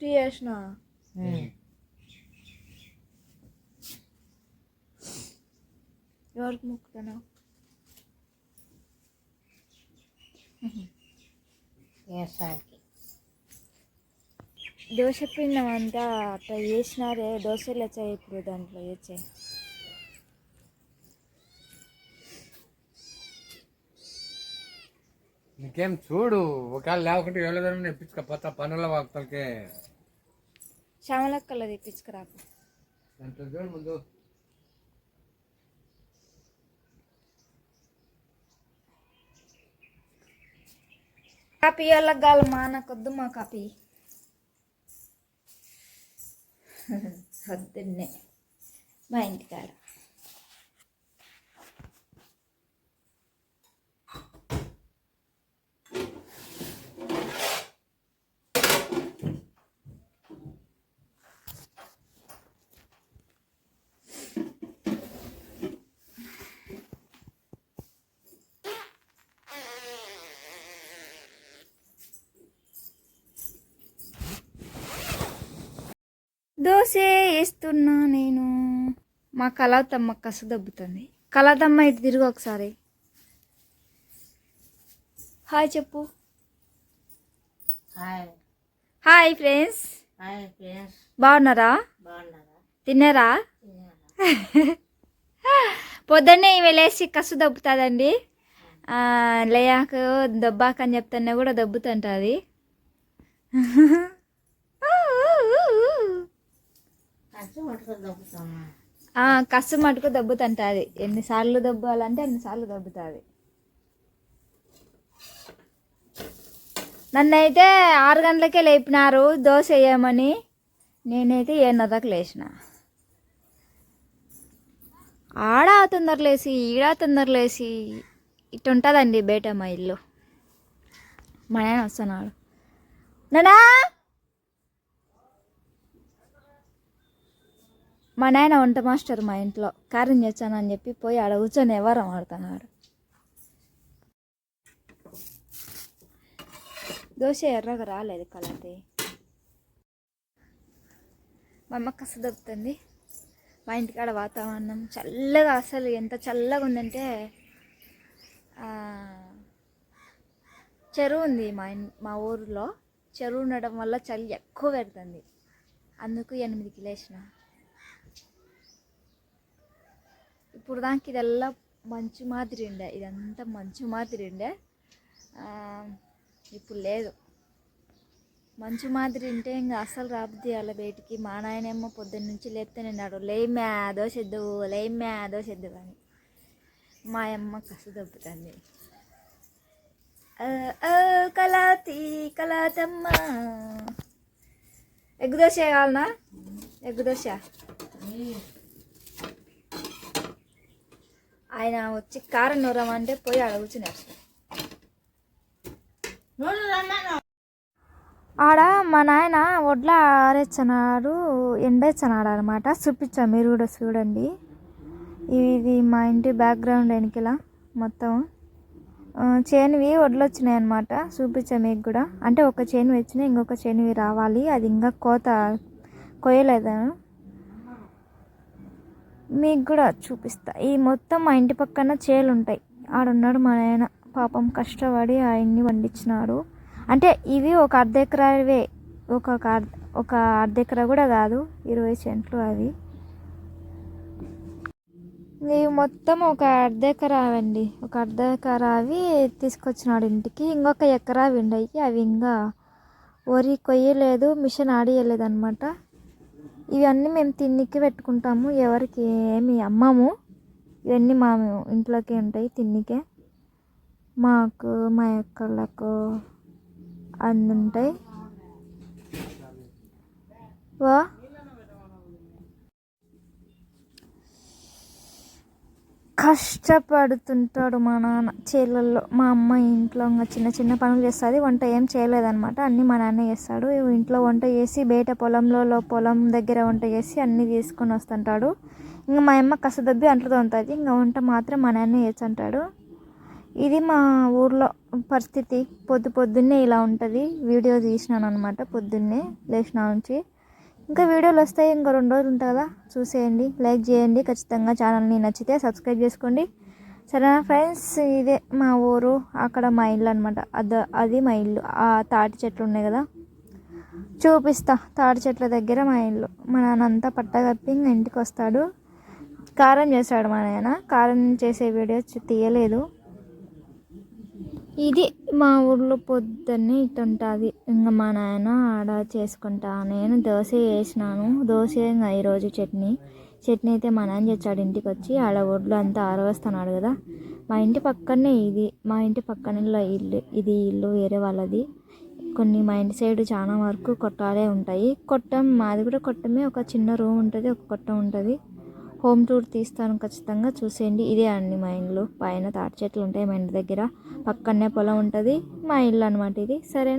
Fifty చేసిన. ఎవరికి మొక్కుతానా. వ్యవసాయానికి దోశ పిండం అంతా అట్లా చేసినారే దోశలు వచ్చాయి ఇప్పుడు దాంట్లో వచ్చాయి నీకేం చూడు ఒకవేళ లేకుంటే వెళ్ళదని నేర్పించుకపోతా పనుల వాక్తలకి. శ్యామలక్కల తెప్పించుకురాకు. ముందు. కాపీ వాళ్ళకి గాలి మా నాకొద్దు మా కాపీ. వద్దున్నే. మా ఇంటికాడ. దోశ వేస్తున్నా నేను. మా కళాతమ్మ కసు దబ్బుతుంది. కళాతమ్మ ఇటు తిరుగు ఒకసారి. హాయ్ చెప్పు. Hi. Hi friends. Hi friends. బాగున్నారా? బాగున్నారా? తిన్నారా? పొద్దున్నే లేచి కసు దబ్బుతుందండి. లేయాక దబ్బాక అని చెప్తానే కూడా దబ్బుతుంటుంది. కసు మటుకు దబ్బుతుంటుంది. ఎన్నిసార్లు దబ్బాలంటే అన్నిసార్లు నన్ను నన్నైతే ఆరు గంటలకే లేపినారు దోశ వేయమని. నేనైతే ఏడున్నరకు లేచిన. ఆడ తొందరలేసి ఈడ తొందరలేసి లేచి ఉంటుందండి బయట మా ఇల్లు. మా నాయన వస్తున్నాడు. నానా! మా నాయన వంట మాస్టర్ మా ఇంట్లో కారం చేస్తానని చెప్పి పోయి ఆడ కూర్చొని ఎవరం ఆడుతున్నాడు దోశ ఎర్రగా రాలేదు కలది మా అమ్మ కస దొరుకుతుంది మా ఇంటికాడ వాతావరణం చల్లగా అసలు ఎంత చల్లగా ఉందంటే చెరువు ఉంది మా మా ఊరిలో. చెరువు ఉండడం వల్ల చలి ఎక్కువ పెడుతుంది. అందుకు ఎనిమిది కిలేసిన ఇప్పుడు దానికి ఇదల్లా మంచు మాదిరి ఉండే. ఇదంతా మంచు మాదిరి ఉండే. ఇప్పుడు లేదు. మంచు మాదిరి ఉంటే ఇంకా అస్సలు రాబుద్ది అలా బయటికి. మా నాయనేమో పొద్దున్న నుంచి లేపితే నిన్నాడు లేమ్యా దోశెద్దు లేమ్యా దోశెద్దు అని. మా అమ్మ కసు దొబ్బుతుంది కళాతి కళాతమ్మ. ఎగ్గు దోశ కావాలనా? ఎగ్గు దోశ? ఆయన వచ్చి కారం నూరమంటే పోయి ఆడ కూర్చున్నారు నూనె రమ్మను. ఆడ మా నాయన వడ్ల ఆరేచ్చనాడు ఎండేచ్చనాడు అనమాట చూపించా మీరు కూడా చూడండి. ఇది మా ఇంటి బ్యాక్గ్రౌండ్ వెనకల మొత్తం. చేనువి వడ్లు వచ్చినాయి అనమాట చూపించా మీకు కూడా. అంటే ఒక చేను వచ్చినాయి ఇంకొక చేనువి రావాలి. అది ఇంకా కోత కొయ్యలేదు? మీకు కూడా చూపిస్తా. ఈ మొత్తం మా ఇంటి పక్కన చేలు ఉంటాయి ఆడున్నాడు మా నాయన. పాపం కష్టపడి ఆయన్ని పండించినాడు. అంటే ఇవి ఒక అర్ధ ఎకరావే ఒక ఒక అర్ధ ఒక ఎకరా కూడా కాదు. ఇరవై సెంట్లు అవి. ఇవి మొత్తం ఒక అర్ధ ఒక అర్ధ ఎకరా అవి తీసుకొచ్చినాడు ఇంటికి. ఇంకొక ఎకరా ఉండయి అవి ఇంకా వరి కొయ్యలేదు మిషన్ ఆడియలేదు అనమాట ఇవన్నీ మేము తిన్నికి పెట్టుకుంటాము. ఎవరికి ఏమి అమ్మము. ఇవన్నీ మా ఇంట్లోకి ఉంటాయి తిన్నికే. మాకు మా అక్కలకు అన్ని ఉంటాయి. వా? కష్టపడుతుంటాడు మా నాన్న చేలల్లో. మా అమ్మ ఇంట్లో ఇంకా చిన్న చిన్న పనులు చేస్తుంది వంట ఏం చేయలేదన్నమాట. అన్నీ మా నాన్న చేస్తాడు. ఇంట్లో వంట చేసి బయట పొలంలో పొలం దగ్గర వంట చేసి అన్నీ తీసుకొని వస్తుంటాడు. ఇంకా మా అమ్మ కసదబ్బి అంట్లు తోముతుంది. ఇంకా వంట మాత్రం మా నాన్న చేస్తుంటాడు. ఇది మా ఊర్లో పరిస్థితి. పొద్దు పొద్దున్నే ఇలా ఉంటుంది. వీడియో తీసినాను అనమాట పొద్దున్నే లేచిన నుంచి. ఇంకా వీడియోలు వస్తాయి ఇంకా రెండు రోజులు ఉంటాయి కదా. చూసేయండి లైక్ చేయండి. ఖచ్చితంగా ఛానల్ని నచ్చితే సబ్స్క్రైబ్ చేసుకోండి. సరేనా ఫ్రెండ్స్? ఇదే మా ఊరు అక్కడ మా ఇల్లు అనమాట అది అది మా ఇల్లు. ఆ తాటి చెట్లు ఉన్నాయి కదా. చూపిస్తా. తాటి చెట్ల దగ్గర మా ఇల్లు. మా నాన్న అంతా పట్ట కప్పి ఇంకా ఇంటికి వస్తాడు. కారం చేస్తాడు మా నాయన. కారం చేసే వీడియో తీయలేదు. ఇది మా ఊర్లో పొద్దున్నే ఇటు ఇంకా మా నాయన ఆడ చేసుకుంటా. నేను దోశ వేసినాను దోశ ఇంకా ఈరోజు చట్నీ. చట్నీ అయితే మా నాన్న చేస్తాడు ఇంటికి వచ్చి ఆడ ఊర్లో అంతా ఆరవేస్తున్నాడు కదా. మా ఇంటి పక్కనే ఇది. మా ఇంటి పక్కన ఇల్లు. ఇది ఇల్లు వేరే వాళ్ళది. కొన్ని మా ఇంటి సైడ్ చాలా వరకు కొట్టాలే ఉంటాయి. కొట్టం మాది కూడా కొట్టమే. ఒక చిన్న రూమ్ ఉంటుంది ఒక కొట్టం ఉంటుంది. హోమ్ టూర్ తీస్తాను ఖచ్చితంగా. చూసేయండి. ఇదే అండి మా ఇల్లు. పైన తాటి చెట్లు ఉంటాయి మా ఇంటి దగ్గర. పక్కనే పొలం ఉంటుంది. మా ఇల్లు అనమాట ఇది. సరేనా?